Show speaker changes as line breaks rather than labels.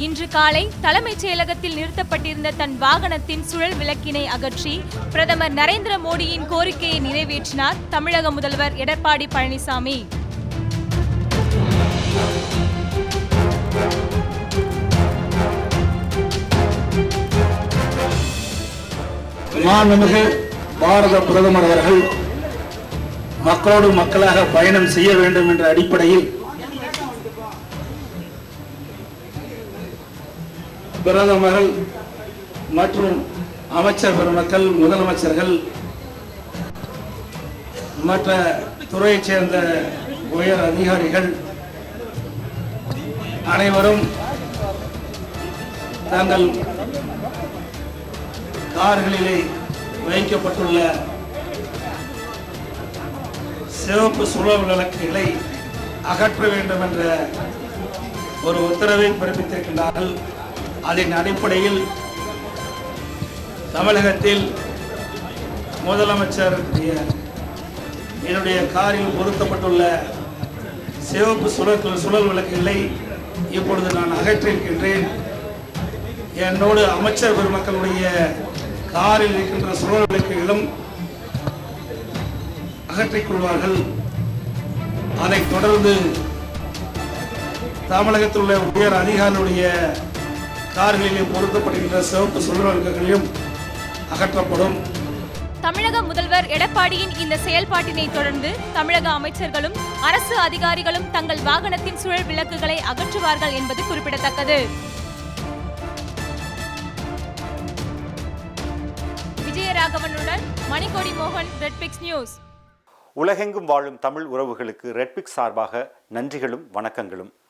இன்று காலை தலைமைச் செயலகத்தில் நிறுத்தப்பட்டிருந்த தன் வாகனத்தின் சுழல் விளக்கினை அகற்றி பிரதமர் நரேந்திர மோடியின் கோரிக்கையை நிறைவேற்றினார் தமிழக முதல்வர் எடப்பாடி பழனிசாமி.
மாண்புமிகு பாரத பிரதமர் அவர்கள் மக்களோடு மக்களாக பயணம் செய்ய வேண்டும் என்ற அடிப்படையில் பிரதமர்கள் மற்றும் அமைச்சர் பெருமக்கள் முதலமைச்சர்கள் மற்ற துறையைச் சேர்ந்த உயர் அதிகாரிகள் அனைவரும் தங்கள் கார்களிலே வைக்கப்பட்டுள்ள சிவப்பு சுழல் விளக்குகளை அகற்ற வேண்டும் என்ற ஒரு உத்தரவை பிறப்பித்திருக்கின்றார்கள். அதன் அடிப்படையில் தமிழகத்தில் முதலமைச்சர் என்னுடைய காரில் பொருத்தப்பட்டுள்ள சிவப்பு சுழல் சுழல் விளக்குகளை இப்பொழுது நான் அகற்றிருக்கின்றேன் என்னோடு அமைச்சர் பெருமக்களுடைய காரில் இருக்கின்ற சுழல் விளக்குகளும் அகற்றிக் கொள்வார்கள். அதைத் தொடர்ந்து தமிழகத்தில் உள்ள உயர் அதிகாரிகளுடைய கார்களிலே பொருத்தப்படுகின்ற சிவப்பு சுழல் விளக்குகளையும் அகற்றப்படும்.
தமிழக முதல்வர் எடப்பாடியின் இந்த செயல்பாட்டினை தொடர்ந்து தமிழக அமைச்சர்களும் அரசு அதிகாரிகளும் தங்கள் வாகனத்தின் சுழல் விளக்குகளை அகற்றுவார்கள் என்பது குறிப்பிடத்தக்கது. விஜயராகவனுடன் மணிக்கொடி மோகன் ரெட்பிக்ஸ் நியூஸ்
உலகெங்கும் வாழும் தமிழ் உறவுகளுக்கு ரெட்பிக்ஸ் சார்பாக நன்றிகளும் வணக்கங்களும்.